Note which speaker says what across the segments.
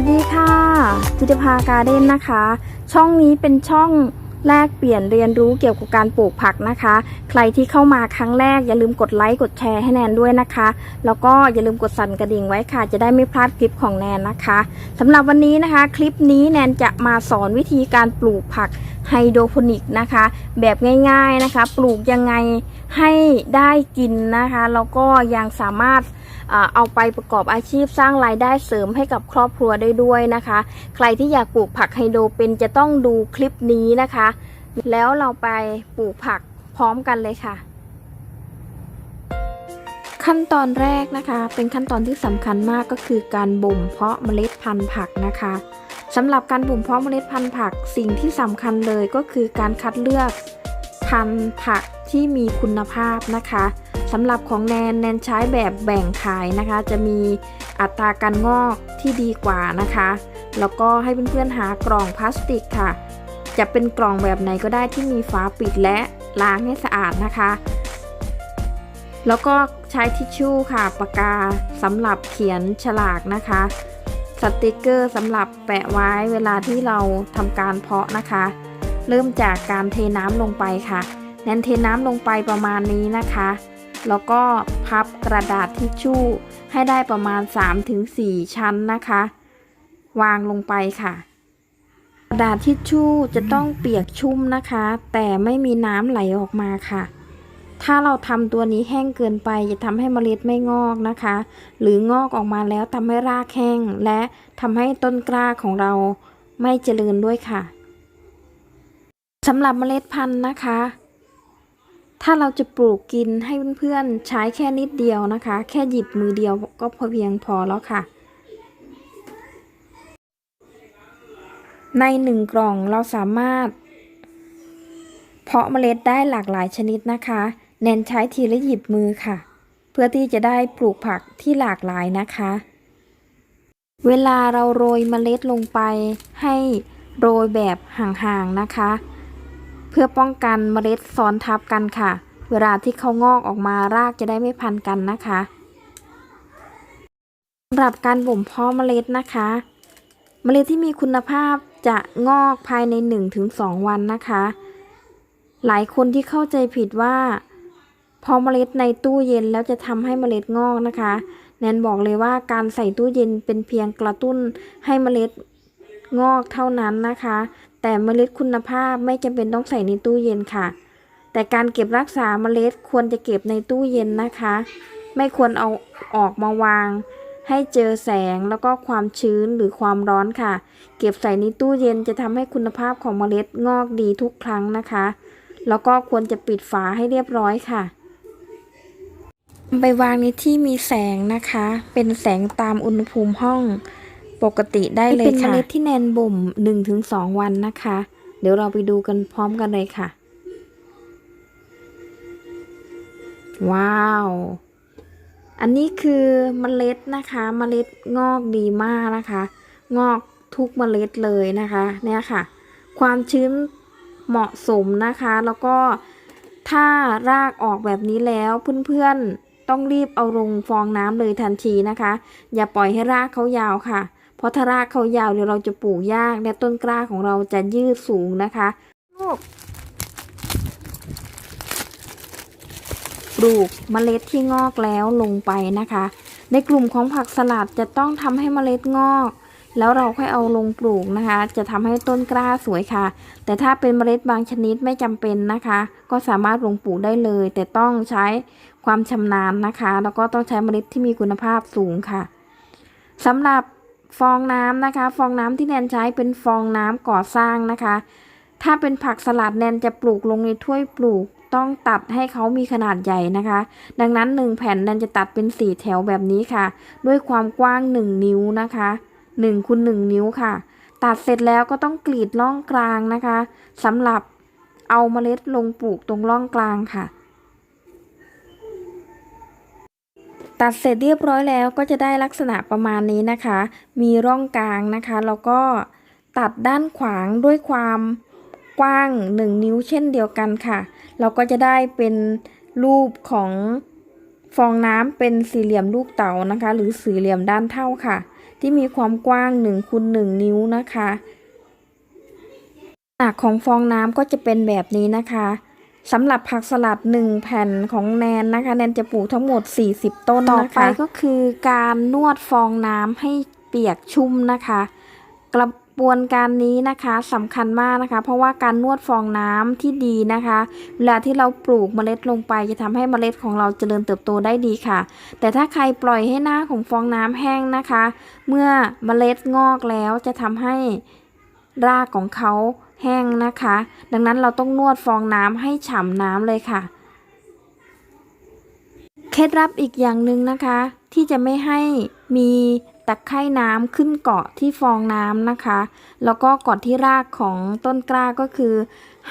Speaker 1: วัสดีค่ะจิตภาการเด้นนะคะ ช่องนี้เป็นช่องแลกเปลี่ยนเรียนรู้เกี่ยวกับการปลูกผักนะคะ ใครที่เข้ามาครั้งแรกอย่าลืมกดไลค์กดแชร์ให้แนนด้วยนะคะ แล้วก็อย่าลืมกดสั่นกระดิ่งไว้ค่ะ จะได้ไม่พลาดคลิปของแนนนะคะสำหรับวันนี้นะคะ คลิปนี้แนนจะมาสอนวิธีการปลูกผักไฮโดรโปนิกนะคะ แบบง่าย ๆนะคะ ปลูกยังไง ให้ได้กินนะคะแล้วก็ยังสามารถเอาไปประกอบอาชีพสร้างรายได้เสริมให้กับครอบครัวได้ด้วยนะคะ ใครที่อยากปลูกผักไฮโดรเป็นจะต้องดูคลิปนี้นะคะ แล้วเราไปปลูกผักพร้อมกันเลยค่ะ ขั้นตอนแรกนะคะ เป็นขั้นตอนที่สำคัญมากก็คือการบ่มเพาะเมล็ดพันธุ์ผักนะคะสำหรับการบ่มเพาะเมล็ดพันธุ์ผัก สิ่งที่สำคัญเลยก็คือการคัดเลือกพันธุ์ผัก ที่มีคุณภาพนะคะสำหรับของแนนแนนใช้แบบแบ่งขายนะคะ จะมีอัตราการงอกที่ดีกว่านะคะ แล้วก็ให้เพื่อนๆหากล่องพลาสติกค่ะ จะเป็นกล่องแบบไหนก็ได้ที่มีฝาปิดและล้างให้สะอาดนะคะ แล้วก็ใช้ทิชชู่ค่ะปากกาสำหรับเขียนฉลากนะคะ สติกเกอร์สำหรับแปะไว้เวลาที่เราทำการเพาะนะคะ เริ่มจากการเทน้ำลงไปค่ะ แนนเทน้ำลงไปประมาณนี้นะคะ แล้วก็พับกระดาษทิชชู่ให้ได้ประมาณ 3-4 ชั้นนะคะ วางลงไปค่ะ กระดาษทิชชู่จะต้องเปียกชุ่มนะคะ แต่ไม่มีน้ำไหลออกมาค่ะถ้าเราทำตัวนี้แห้งเกินไปจะทำให้เมล็ดไม่งอกนะคะ หรืองอกออกมาแล้วทำให้รากแห้ง และทำให้ต้นกล้าของเราไม่เจริญด้วยค่ะสำหรับเมล็ดพันธุ์นะคะ ถ้าเราจะปลูกกินให้เพื่อนๆใช้แค่นิดเดียวนะคะ แค่หยิบมือเดียวก็พอเพียงพอแล้วค่ะ ในหนึ่งกล่องเราสามารถ เพาะเมล็ดได้หลากหลายชนิดนะคะแนนใช้ทีละหยิบมือค่ะ เพื่อที่จะได้ปลูกผักที่หลากหลายนะคะ เวลาเราโรยเมล็ดลงไปให้โรยแบบห่างๆนะคะ พื่อป้องกันเมล็ดซ้อนทับกันค่ะ เวลาที่เขางอกออกมารากจะได้ไม่พันกันนะคะสำหรับการบ่มเพาะเมล็ดนะคะ เมล็ดที่มีคุณภาพจะงอกภายใน 1-2 วันนะคะ หลายคนที่เข้าใจผิดว่า พอเมล็ดในตู้เย็นแล้วจะทำให้เมล็ดงอกนะคะ แนนบอกเลยว่าการใส่ตู้เย็นเป็นเพียงกระตุ้นให้เมล็ดงอกเท่านั้นนะคะ แต่เมล็ดคุณภาพไม่จำเป็นต้องใส่ในตู้เย็นค่ะ แต่การเก็บรักษาเมล็ดควรจะเก็บในตู้เย็นนะคะ ไม่ควรเอาออกมาวาง ให้เจอแสงแล้วก็ความชื้นหรือความร้อนค่ะ เก็บใส่ในตู้เย็นจะทำให้คุณภาพของเมล็ดงอกดีทุกครั้งนะคะ แล้วก็ควรจะปิดฝาให้เรียบร้อยค่ะไปวางในที่มีแสงนะคะ เป็นแสงตามอุณหภูมิห้อง ปกติได้เลยค่ะเป็นเมล็ดที่แนนบ่ม1-2 วันนะคะ เดี๋ยวเราไปดูกันพร้อมกันเลยค่ะ ว้าว อันนี้คือเมล็ดนะคะเมล็ดงอกดีมากนะคะ งอกทุกเมล็ดเลยนะคะเนี่ยค่ะ ความชื้นเหมาะสมนะคะ แล้วก็ถ้ารากออกแบบนี้แล้วเพื่อนๆต้องรีบเอาลงฟองน้ำเลยทันทีนะคะ อย่าปล่อยให้รากเขายาวค่ะ เพราะถ้ารากเขายาวเดี๋ยวเราจะปลูกยากและต้นกล้าของเราจะยืดสูงนะคะลูกปลูกเมล็ดที่งอกแล้วลงไปนะคะ ในกลุ่มของผักสลัดจะต้องทำให้เมล็ดงอก แล้วเราค่อยเอาลงปลูกนะคะ จะทำให้ต้นกล้าสวยค่ะ แต่ถ้าเป็นเมล็ดบางชนิดไม่จำเป็นนะคะ ก็สามารถลงปลูกได้เลย แต่ต้องใช้ความชำนาญนะคะ แล้วก็ต้องใช้เมล็ดที่มีคุณภาพสูงค่ะสำหรับ ฟองน้ำนะคะ ฟองน้ำที่แนนใช้เป็นฟองน้ำก่อสร้างนะคะ ถ้าเป็นผักสลัดแนนจะปลูกลงในถ้วยปลูกต้องตัดให้เขามีขนาดใหญ่นะคะ ดังนั้น 1 แผ่นแนนจะตัดเป็น 4 แถวแบบนี้ค่ะ ด้วยความกว้าง 1 นิ้วนะคะ1คูณ1นิ้วค่ะ ตัดเสร็จแล้วก็ต้องกรีดร่องกลางนะคะสำหรับเอาเมล็ดลงปลูกตรงร่องกลางค่ะ ตัดเสร็จเรียบร้อยแล้วก็จะได้ลักษณะประมาณนี้นะคะ มีร่องกลางนะคะ แล้วก็ตัดด้านขวางด้วยความกว้าง 1 นิ้วเช่นเดียวกันค่ะ เราก็จะได้เป็นรูปของฟองน้ำเป็นสี่เหลี่ยมลูกเต๋านะคะ หรือสี่เหลี่ยมด้านเท่าค่ะ
Speaker 2: ที่มีความกว้าง1คูณ1นิ้วนะคะหนักของฟองน้ำก็จะเป็นแบบนี้นะคะ สำหรับผักสลัด 1 แผ่นของแนนนะคะ แนนจะปลูกทั้งหมด 40 ต้นนะคะ ต่อไปก็คือการนวดฟองน้ำให้เปียกชุ่มนะคะ กระบวนการนี้นะคะสำคัญมากนะคะ เพราะว่าการนวดฟองน้ำที่ดีนะคะเวลาที่เราปลูกเมล็ดลงไปจะทำให้เมล็ดของเราเจริญเติบโตได้ดีค่ะ แต่ถ้าใครปล่อยให้หน้าของฟองน้ำแห้งนะคะ เมื่อเมล็ดงอกแล้วจะทำให้รากของเขา แห้งนะคะ ดังนั้นเราต้องนวดฟองน้ำให้ฉ่ำน้ำเลยค่ะ เคล็ดลับอีกอย่างหนึ่งนะคะ ที่จะไม่ให้มีตะไคร่น้ำขึ้นเกาะที่ฟองน้ำนะคะ แล้วก็กาะที่รากของต้นกล้าก็คือ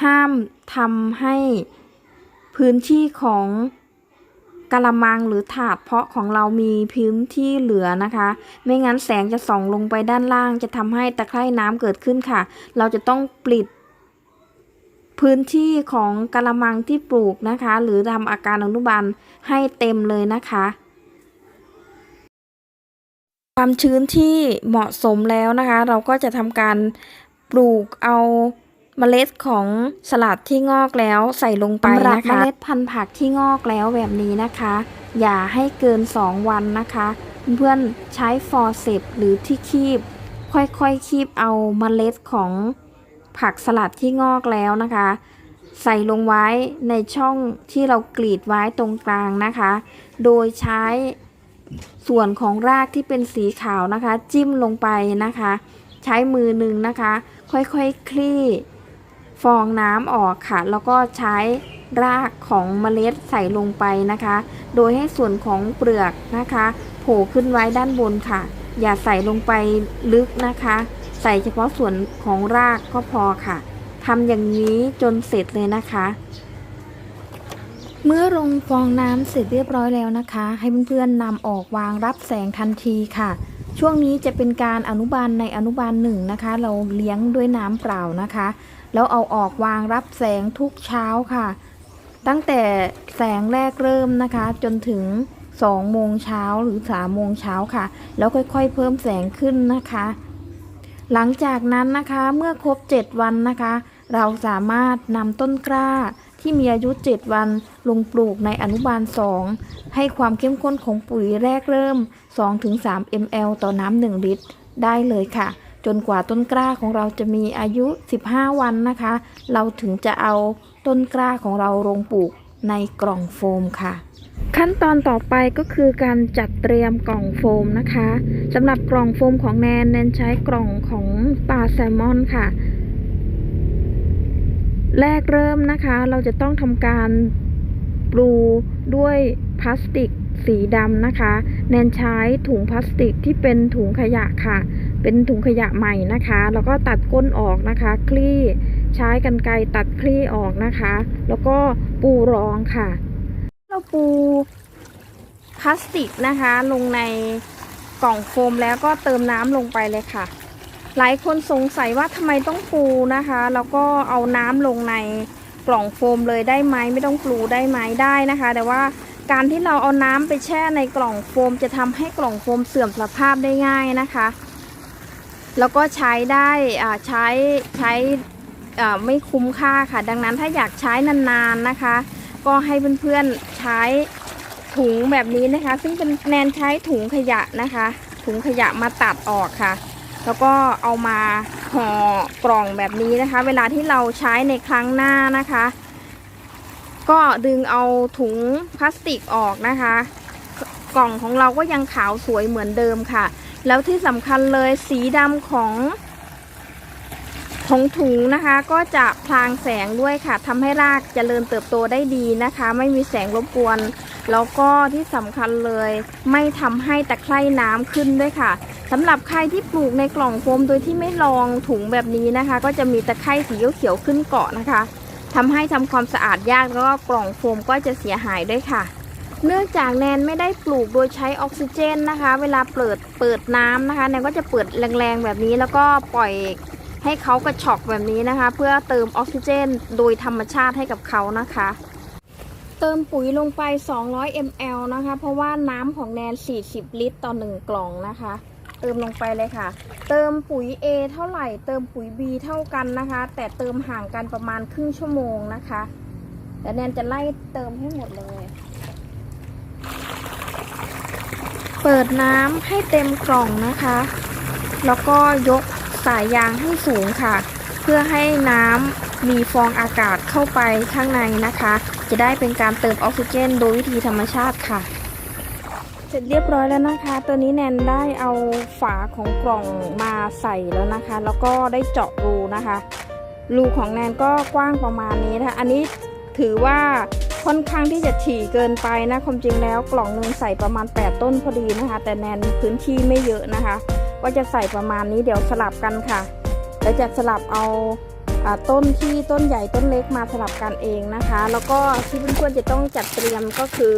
Speaker 2: ห้ามทำให้พื้นที่ของ กะละมังหรือถาดเพาะของเรามีพื้นที่เหลือนะคะ ไม่งั้นแสงจะส่องลงไปด้านล่าง จะทำให้ตะไคร่น้ำเกิดขึ้นค่ะ เราจะต้องปิดพื้นที่ของกะละมังที่ปลูกนะคะ หรือทำอาการอนุบาลให้เต็มเลยนะคะ ความชื้นที่เหมาะสมแล้วนะคะ เราก็จะทำการปลูกเอา เมล็ดของสลัดที่งอกแล้วใส่ลงไปนะคะเมล็ดพันธุ์ผักที่งอกแล้วแบบนี้นะคะ อย่าให้เกิน 2 วันนะคะ เพื่อนใช้ฟอร์เซปหรือที่คีบ ค่อยๆคคีบเอาเมล็ดของผักสลัดที่งอกแล้วนะคะ ใส่ลงไว้ในช่องที่เรากรีดไว้ตรงกลางนะคะ โดยใช้ส่วนของรากที่เป็นสีขาวนะคะ จิ้มลงไปนะคะ ใช้มือหนึ่งนะคะ ค่อยๆคคลี่ ฟองน้ำออกค่ะ แล้วก็ใช้รากของเมล็ดใส่ลงไปนะคะ โดยให้ส่วนของเปลือกนะคะ โผล่ขึ้นไว้ด้านบนค่ะ อย่าใส่ลงไปลึกนะคะ ใส่เฉพาะส่วนของรากก็พอค่ะทำอย่างนี้จนเสร็จเลยนะคะ เมื่อลงฟองน้ำเสร็จเรียบร้อยแล้วนะคะ ให้เพื่อนๆนำออกวางรับแสงทันทีค่ะ ช่วงนี้จะเป็นการอนุบาลในอนุบาลหนึ่งนะคะ เราเลี้ยงด้วยน้ำเปล่านะคะ แล้วเอาออกวางรับแสงทุกเช้าค่ะ ตั้งแต่แสงแรกเริ่มนะคะ จนถึง2โมงเช้าหรือ3โมงเช้าค่ะ แล้วค่อยๆ เพิ่มแสงขึ้นนะคะ หลังจากนั้นนะคะเมื่อครบ 7 วันนะคะ เราสามารถนำต้นกล้าที่มีอายุ 7 วันลงปลูกในอนุบาล 2 ให้ความเข้มข้นของปุ๋ยแรกเริ่ม 2-3 ml ต่อน้ำ1ลิตรได้เลยค่ะ จนกว่าต้นกล้าของเราจะมีอายุ 15 วันนะคะ เราถึงจะเอาต้นกล้าของเราลงปลูกในกล่องโฟมค่ะ ขั้นตอนต่อไปก็คือการจัดเตรียมกล่องโฟมนะคะสำหรับกล่องโฟมของแนนแนนใช้กล่องของปลาแซลมอนค่ะ แรกเริ่มนะคะ เราจะต้องทำการปลูด้วยพลาสติกสีดำนะคะ แนนใช้ถุงพลาสติกที่เป็นถุงขยะค่ะ เป็นถุงขยะใหม่นะคะ แล้วก็ตัดก้นออกนะคะ คลี่ใช้กันไกรตัดคลี่ออกนะคะ แล้วก็ปูรองค่ะ เราปูพลาสติกนะคะ ลงในกล่องโฟมแล้วก็เติมน้ำลงไปเลยค่ะ หลายคนสงสัยว่าทำไมต้องปูนะคะ แล้วก็เอาน้ำลงในกล่องโฟมเลยได้ไหมไม่ต้องปูได้ไหมได้นะคะ แต่ว่าการที่เราเอาน้ำไปแช่ในกล่องโฟม จะทำให้กล่องโฟมเสื่อมสภาพได้ง่ายนะคะ แล้วก็ใช้ได้ใช้ใช้ไม่คุ้มค่าค่ะ ดังนั้นถ้าอยากใช้นานๆนะคะ ก็ให้เพื่อนๆใช้ถุงแบบนี้นะคะ ซึ่งเป็นแนนใช้ถุงขยะนะคะ ถุงขยะมาตัดออกค่ะ แล้วก็เอามาห่อกล่องแบบนี้นะคะ เวลาที่เราใช้ในครั้งหน้านะคะ ก็ดึงเอาถุงพลาสติกออกนะคะ กล่องของเราก็ยังขาวสวยเหมือนเดิมค่ะ แล้วที่สำคัญเลยสีดำของของถุงนะคะ ก็จะพลางแสงด้วยค่ะทำให้รากเจริญเติบโตได้ดีนะคะ ไม่มีแสงรบกวน แล้วก็ที่สำคัญเลย ไม่ทำให้ตะไคร่น้ำขึ้นด้วยค่ะสำหรับใครที่ปลูกในกล่องโฟมโดยที่ไม่ลองถุงแบบนี้นะคะ ก็จะมีตะไคร่สีเขียวๆขึ้นเกาะนะคะทำให้ทำความสะอาดยากแล้วก็กล่องโฟมก็จะเสียหายด้วยค่ะ เนื่องจากแนนไม่ได้ปลูกโดยใช้ออกซิเจนนะคะ เวลาเปิดเปิดน้ำนะคะแนนก็จะเปิดแรงๆแบบนี้แล้วก็ปล่อยให้เขากระชอกแบบนี้นะคะ เพื่อเติมออกซิเจน โดยธรรมชาติให้กับเขานะคะ เติมปุ๋ยลงไป 200 ml นะคะ เพราะว่าน้ำของแนน 40 ลิตรต่อ 1 กล่องนะคะ เติมลงไปเลยค่ะ เติมปุ๋ย A เท่าไหร่ เติมปุ๋ย B เท่ากันนะคะ แต่เติมห่างกันประมาณครึ่งชั่วโมงนะคะ แต่แนนจะไล่เติมให้หมดเลย เปิดน้ำให้เต็มกล่องนะคะ แล้วก็ยกสายยางให้สูงค่ะ เพื่อให้น้ำมีฟองอากาศเข้าไปข้างในนะคะ จะได้เป็นการเติมออกซิเจนโดยวิธีธรรมชาติค่ะ เสร็จเรียบร้อยแล้วนะคะ ตัวนี้แนนได้เอาฝาของกล่องมาใส่แล้วนะคะ แล้วก็ได้เจาะรูนะคะ รูของแนนก็กว้างประมาณนี้นะคะ อันนี้ถือว่า ค่อนข้างที่จะถี่เกินไปนะความจริงแล้วกล่องหนึงใส่ประมาณ 8 ต้นพอดีนะคะ แต่แนนพื้นที่ไม่เยอะนะคะ ก็จะใส่ประมาณนี้เดี๋ยวสลับกันค่ะแล้วจะสลับเอาอ่าต้นที่ต้นใหญ่ต้นเล็กมาสลับกันเองนะคะ แล้วก็ที่เพื่อนๆจะต้องจัดเตรียมก็คือ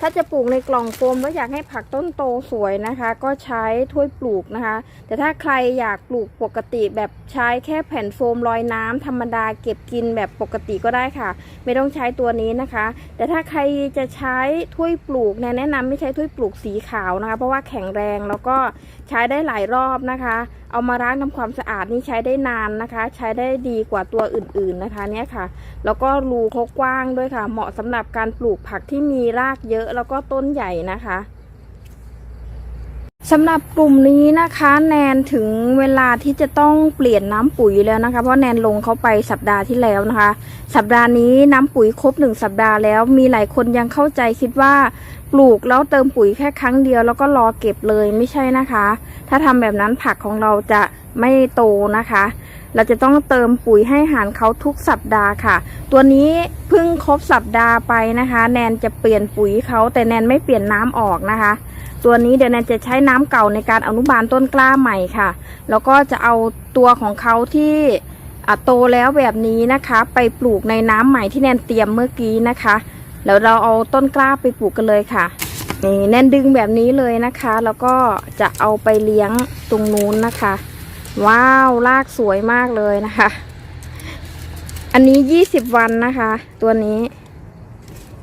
Speaker 2: ถ้าจะปลูกในกล่องโฟมแล้วอยากให้ผักต้นโตสวยนะคะ ก็ใช้ถ้วยปลูกนะคะ แต่ถ้าใครอยากปลูกปกติแบบใช้แค่แผ่นโฟมลอยน้ำธรรมดาเก็บกินแบบปกติก็ได้ค่ะ ไม่ต้องใช้ตัวนี้นะคะ แต่ถ้าใครจะใช้ถ้วยปลูกเนี่ยแนะนำไม่ใช้ถ้วยปลูกสีขาวนะคะ เพราะว่าแข็งแรงแล้วก็ ใช้ได้หลายรอบนะคะ เอามาล้างทำความสะอาดนี่ใช้ได้นานนะคะ ใช้ได้ดีกว่าตัวอื่นๆนะคะเนี่ยค่ะ แล้วก็รูเขากว้างด้วยค่ะ เหมาะสำหรับการปลูกผักที่มีรากเยอะแล้วก็ต้นใหญ่นะคะ สำหรับกลุ่มนี้นะคะแนนถึงเวลาที่จะต้องเปลี่ยนน้ำปุ๋ยแล้วนะคะ เพราะแนนลงเขาไปสัปดาห์ที่แล้วนะคะ สัปดาห์นี้น้ำปุ๋ยครบหนึ่งสัปดาห์แล้ว มีหลายคนยังเข้าใจคิดว่าปลูกแล้วเติมปุ๋ยแค่ครั้งเดียวแล้วก็รอเก็บเลยไม่ใช่นะคะ ถ้าทำแบบนั้นผักของเราจะไม่โตนะคะ เราจะต้องเติมปุ๋ยให้หารเขาทุกสัปดาห์ค่ะ ตัวนี้เพิ่งครบสัปดาห์ไปนะคะ แนนจะเปลี่ยนปุ๋ยเขาแต่แนนไม่เปลี่ยนน้ำออกนะคะ ตัวนี้เดี๋ยวแนนจะใช้น้ำเก่าในการอนุบาลต้นกล้าใหม่ค่ะ แล้วก็จะเอาตัวของเขาที่อโตแล้วแบบนี้นะคะ ไปปลูกในน้ำใหม่ที่แนนเตรียมเมื่อกี้นะคะแล้วเราเอาต้นกล้าไปปลูกกันเลยค่ะนี่แนนดึงแบบนี้เลยนะคะ แล้วก็จะเอาไปเลี้ยงตรงนู้นนะคะ ว้าวรากสวยมากเลยนะคะ อันนี้ยี่สิบวันนะคะ ตัวนี้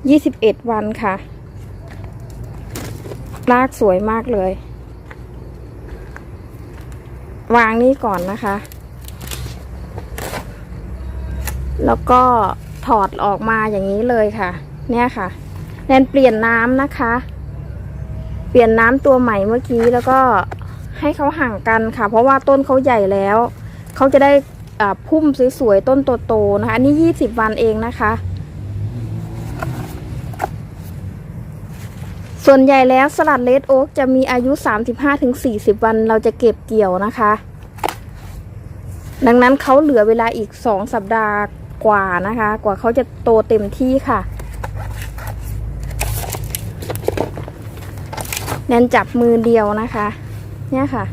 Speaker 2: ยี่สิบเอ็ดวันค่ะ รากสวยมากเลย วางนี่ก่อนนะคะ แล้วก็ถอดออกมาอย่างนี้เลยค่ะ เนี่ยค่ะ แนนเปลี่ยนน้ำนะคะ เปลี่ยนน้ำตัวใหม่เมื่อกี้แล้วก็ให้เขาห่างกันค่ะ เพราะว่าต้นเขาใหญ่แล้ว เขาจะได้อ่าพุ่มสวยๆต้นโตๆนะคะ อันนี้ยี่สิบวันเองนะคะ ส่วนใหญ่แล้วสลัดเลดโอ๊กจะมีอายุ 35-40 วันเราจะเก็บเกี่ยวนะคะ ดังนั้นเขาเหลือเวลาอีก 2 สัปดาห์กว่านะคะ กว่าเขาจะโตเต็มที่ค่ะแนนจับมือเดียวนะคะ เนี่ยค่ะ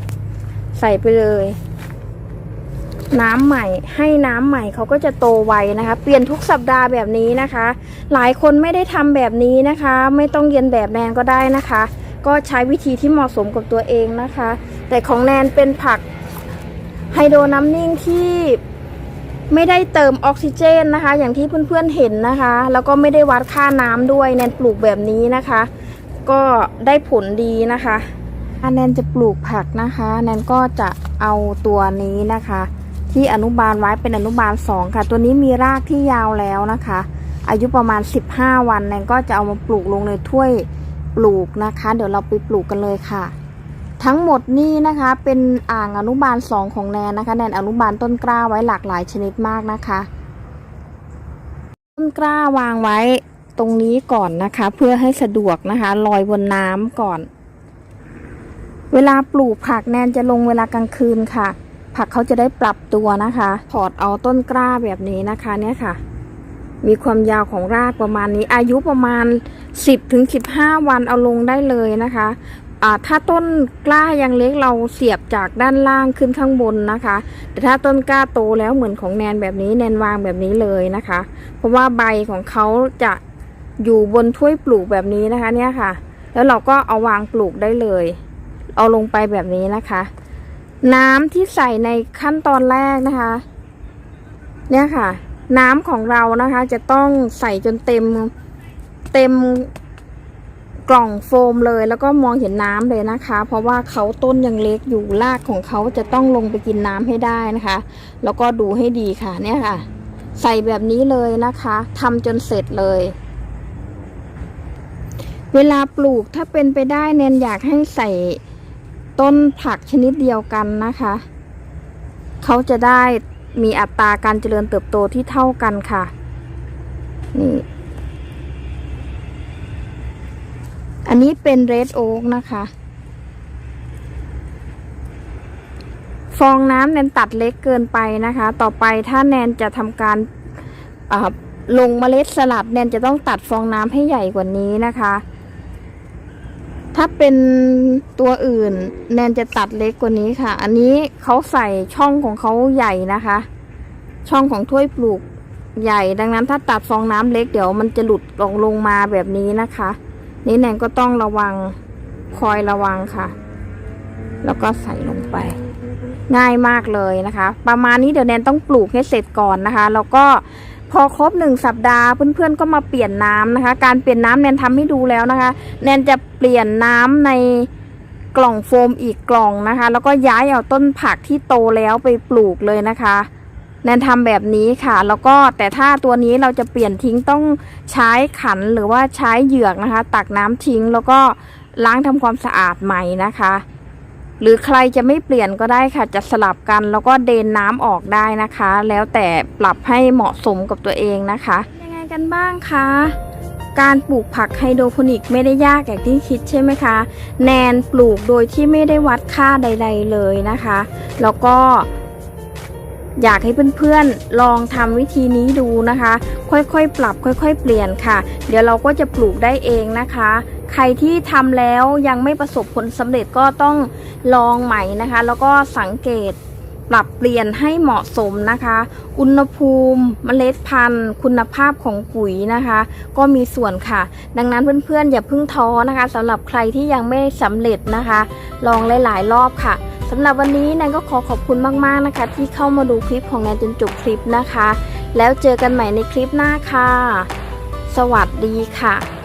Speaker 2: ใส่ไปเลย น้ำใหม่ให้น้ำใหม่เขาก็จะโตไวนะคะ เปลี่ยนทุกสัปดาห์แบบนี้นะคะ หลายคนไม่ได้ทำแบบนี้นะคะ ไม่ต้องเรียนแบบแนนก็ได้นะคะ ก็ใช้วิธีที่เหมาะสมกับตัวเองนะคะ แต่ของแนนเป็นผักไฮโดรน้ำนิ่งที่ไม่ได้เติมออกซิเจนนะคะ อย่างที่เพื่อนๆเห็นนะคะ แล้วก็ไม่ได้วัดค่าน้ำด้วยแนนปลูกแบบนี้นะคะ ก็ได้ผลดีนะคะแนนจะปลูกผักนะคะ แนนก็จะเอาตัวนี้นะคะ ที่อนุบาลไว้เป็นอนุบาลสองค่ะ ตัวนี้มีรากที่ยาวแล้วนะคะ อายุประมาณ 15 วันแนนก็จะเอามาปลูกลงในถ้วยปลูกนะคะ เดี๋ยวเราไปปลูกกันเลยค่ะ ทั้งหมดนี่นะคะเป็นอ่างอนุบาลสองของแนนนะคะ แนนอนุบาลต้นกล้าไว้หลากหลายชนิดมากนะคะ ต้นกล้าวางไว้ตรงนี้ก่อนนะคะ เพื่อให้สะดวกนะคะลอยบนน้ำก่อน เวลาปลูกผักแนนจะลงเวลากลางคืนค่ะ ผักเขาจะได้ปรับตัวนะคะถอดเอาต้นกล้าแบบนี้นะคะเนี่ยค่ะ มีความยาวของรากประมาณนี้ อายุประมาณ 10ถึง15วันเอาลงได้เลยนะคะถ้าต้นกล้ายังเล็กเราเสียบจากด้านล่างขึ้นข้างบนนะคะ แต่ถ้าต้นกล้าโตแล้วเหมือนของแนนแบบนี้แนนวางแบบนี้เลยนะคะ เพราะว่าใบของเขาจะอยู่บนถ้วยปลูกแบบนี้นะคะเนี่ยค่ะ แล้วเราก็เอาวางปลูกได้เลย เอาลงไปแบบนี้นะคะ น้ำที่ใส่ในขั้นตอนแรกนะคะ เนี่ยค่ะ น้ำของเรานะคะ จะต้องใส่จนเต็ม เต็มกล่องโฟมเลย แล้วก็มองเห็นน้ำเลยนะคะ เพราะว่าเขาต้นยังเล็กอยู่รากของเขาจะต้องลงไปกินน้ำให้ได้นะคะ แล้วก็ดูให้ดีค่ะ เนี่ยค่ะ ใส่แบบนี้เลยนะคะทำจนเสร็จเลยเวลาปลูกถ้าเป็นไปได้เนนอยากให้ใส่ ต้นผักชนิดเดียวกันนะคะ เขาจะได้มีอัตราการเจริญเติบโตที่เท่ากันค่ะ นี่ อันนี้เป็นเรดโอ๊กนะคะ ฟองน้ำแนนตัดเล็กเกินไปนะคะ ต่อไปถ้าแนนจะทำการลงเมล็ดสลัดแนนจะต้องตัดฟองน้ำให้ใหญ่กว่านี้นะคะ ถ้าเป็นตัวอื่นแนนจะตัดเล็กกว่านี้ค่ะ อันนี้เขาใส่ช่องของเขาใหญ่นะคะ ช่องของถ้วยปลูกใหญ่ดังนั้นถ้าตัดฟองน้ำเล็กเดี๋ยวมันจะหลุดลงลงมาแบบนี้นะคะ นี่แนนก็ต้องระวังคอยระวังค่ะ แล้วก็ใส่ลงไป ง่ายมากเลยนะคะ ประมาณนี้เดี๋ยวแนนต้องปลูกให้เสร็จก่อนนะคะ แล้วก็ พอครบหนึ่งสัปดาห์เพื่อนๆก็มาเปลี่ยนน้ำนะคะ การเปลี่ยนน้ำแนนทำให้ดูแล้วนะคะ แนนจะเปลี่ยนน้ำในกล่องโฟมอีกกล่องนะคะ แล้วก็ย้ายเอาต้นผักที่โตแล้วไปปลูกเลยนะคะแนนทำแบบนี้ค่ะ แล้วก็แต่ถ้าตัวนี้เราจะเปลี่ยนทิ้งต้องใช้ขันหรือว่าใช้เหยือกนะคะ ตักน้ำทิ้งแล้วก็ล้างทำความสะอาดใหม่นะคะ หรือใครจะไม่เปลี่ยนก็ได้ค่ะ จะสลับกันแล้วก็เดนน้ำออกได้นะคะ แล้วแต่ปรับให้เหมาะสมกับตัวเองนะคะ ยังไงกันบ้างคะการปลูกผักไฮโดรโปนิกไม่ได้ยากอย่างที่คิดใช่ไหมคะ แนนปลูกโดยที่ไม่ได้วัดค่าใด ๆเลยนะคะ แล้วก็อยากให้เพื่อนๆ ลองทำวิธีนี้ดูนะคะ ค่อยๆ ปรับค่อยๆ เปลี่ยนค่ะ เดี๋ยวเราก็จะปลูกได้เองนะคะ ใครที่ทำแล้วยังไม่ประสบผลสำเร็จก็ต้อง ลองใหม่นะคะ แล้วก็สังเกตปรับเปลี่ยนให้เหมาะสมนะคะ อุณหภูมิเมล็ดพันธุ์ คุณภาพของปุ๋ยนะคะ ก็มีส่วนค่ะ ดังนั้นเพื่อนๆ อย่าเพิ่งท้อนะคะสำหรับใครที่ยังไม่สำเร็จนะคะ ลองหลายๆ รอบค่ะสำหรับวันนี้แนนก็ขอขอบคุณมากๆนะคะ ที่เข้ามาดูคลิปของแนนจนจบคลิปนะคะ แล้วเจอกันใหม่ในคลิปหน้าค่ะ สวัสดีค่ะ